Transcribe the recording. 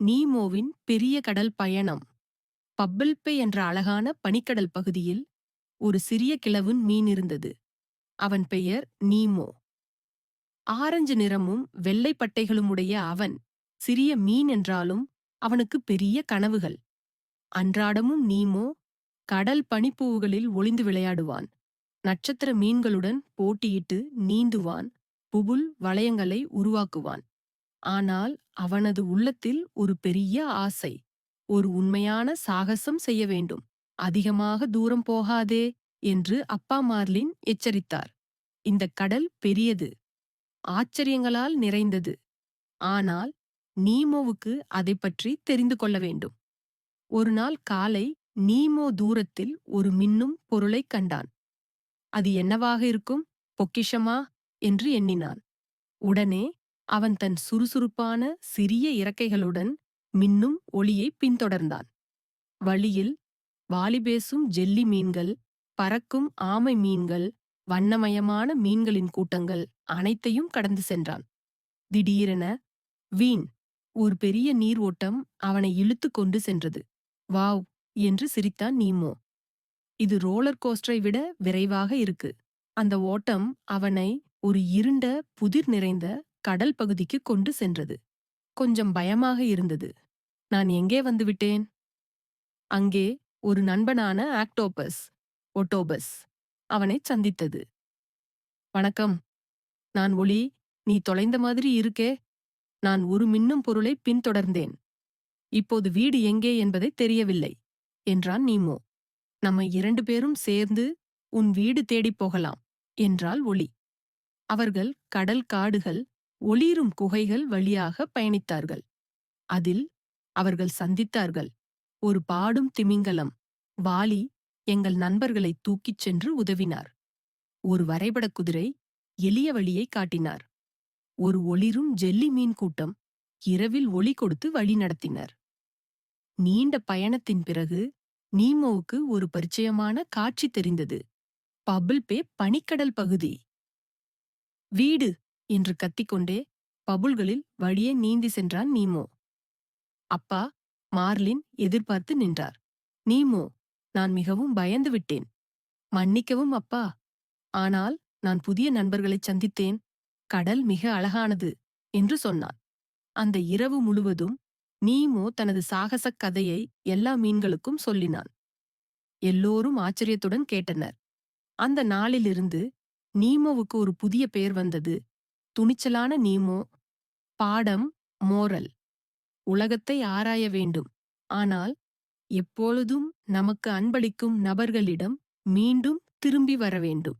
நீமோவின் பெரிய கடல் பயணம். பப்பிள்பே என்ற அழகான பனிக்கடல் பகுதியில் ஒரு சிறிய கிழவன் மீன் இருந்தது. அவன் பெயர் நீமோ. ஆரஞ்சு நிறமும் வெள்ளை பட்டைகளுமுடைய அவன் சிறிய மீன் என்றாலும் அவனுக்கு பெரிய கனவுகள். அன்றாடமும் நீமோ கடல் பனிப்பூவுகளில் ஒளிந்து விளையாடுவான். நட்சத்திர மீன்களுடன் போட்டியிட்டு நீந்துவான். புபுல் வளையங்களை உருவாக்குவான். ஆனால் அவனது உள்ளத்தில் ஒரு பெரிய ஆசை ஒரு உண்மையான சாகசம் செய்ய வேண்டும். அதிகமாக தூரம் போகாதே என்று அப்பா மார்லின் எச்சரித்தார். இந்த கடல் பெரியது ஆச்சரியங்களால் நிறைந்தது. ஆனால் நீமோவுக்கு அதை பற்றி தெரிந்து கொள்ள வேண்டும். ஒரு நாள் காலை நீமோ தூரத்தில் ஒரு மின்னும் பொருளைக் கண்டான். அது என்னவாக இருக்கும்? பொக்கிஷமா? என்று எண்ணினான். உடனே அவன் தன் சுறுசுறுப்பான சிறிய இறக்கைகளுடன் மின்னும் ஒளியை பின்தொடர்ந்தான். வழியில் வாலிபேசும் ஜெல்லி மீன்கள் பறக்கும் ஆமை மீன்கள் வண்ணமயமான மீன்களின் கூட்டங்கள் அனைத்தையும் கடந்து சென்றான். திடீரென வீண்! ஒரு பெரிய நீர் ஓட்டம் அவனை இழுத்து கொண்டு சென்றது. வாவ்! என்று சிரித்தான் நீமோ. இது ரோலர் கோஸ்டரை விட விரைவாக இருக்கு. அந்த ஓட்டம் அவனை ஒரு இருண்ட புதிர் நிறைந்த கடல் பகுதிக்கு கொண்டு சென்றது. கொஞ்சம் பயமாக இருந்தது. நான் எங்கே வந்துவிட்டேன் அங்கே ஒரு நண்பனான ஆக்டோபஸ் ஒட்டோபஸ். அவனைச் சந்தித்தது. வணக்கம். நான் ஒளி நீ தொலைந்த மாதிரி இருக்கே. நான் ஒரு மின்னும் பொருளை பின்தொடர்ந்தேன். இப்போது வீடு எங்கே என்பதை தெரியவில்லை என்றான் நீமோ. நம்ம இரண்டு பேரும் சேர்ந்து உன் வீடு தேடிப் போகலாம் என்றாள் ஒளி. அவர்கள் கடல் காடுகள் ஒளிரும் குகைகள் வழியாக பயணித்தார்கள். அதில் அவர்கள் சந்தித்தார்கள். ஒரு பாடும் திமிங்கலம். வாலி எங்கள் நண்பர்களை தூக்கிச் சென்று உதவினார். ஒரு வரைபடக் குதிரை எளிய வழியை காட்டினார். ஒரு ஒளிரும் ஜெல்லி மீன் கூட்டம் இரவில் ஒளி கொடுத்து வழி நடத்தினர். நீண்ட பயணத்தின் பிறகு நீமோவுக்கு ஒரு பரிச்சயமான காட்சி தெரிந்தது. பபிள் பே பனிக்கடல் பகுதி. வீடு என்று கத்திக்கொண்டே பபுல்களில் வழியே நீந்தி சென்றான் நீமோ. அப்பா மார்லின் எதிர்பார்த்து நின்றார். நீமோ நான் மிகவும் பயந்து விட்டேன். மன்னிக்கவும் அப்பா. ஆனால் நான் புதிய நண்பர்களைச் சந்தித்தேன். கடல் மிக அழகானது என்று சொன்னான். அந்த இரவு முழுவதும் நீமோ தனது சாகசக் கதையை எல்லா மீன்களுக்கும் சொல்லினான். எல்லோரும் ஆச்சரியத்துடன் கேட்டனர். அந்த நாளிலிருந்து நீமோவுக்கு ஒரு புதிய பெயர் வந்தது துணிச்சலான நீமோ பாடம் மோரல். உலகத்தை ஆராய வேண்டும். ஆனால் எப்பொழுதும் நமக்கு அன்பளிக்கும் நபர்களிடம் மீண்டும் திரும்பி வர வேண்டும்.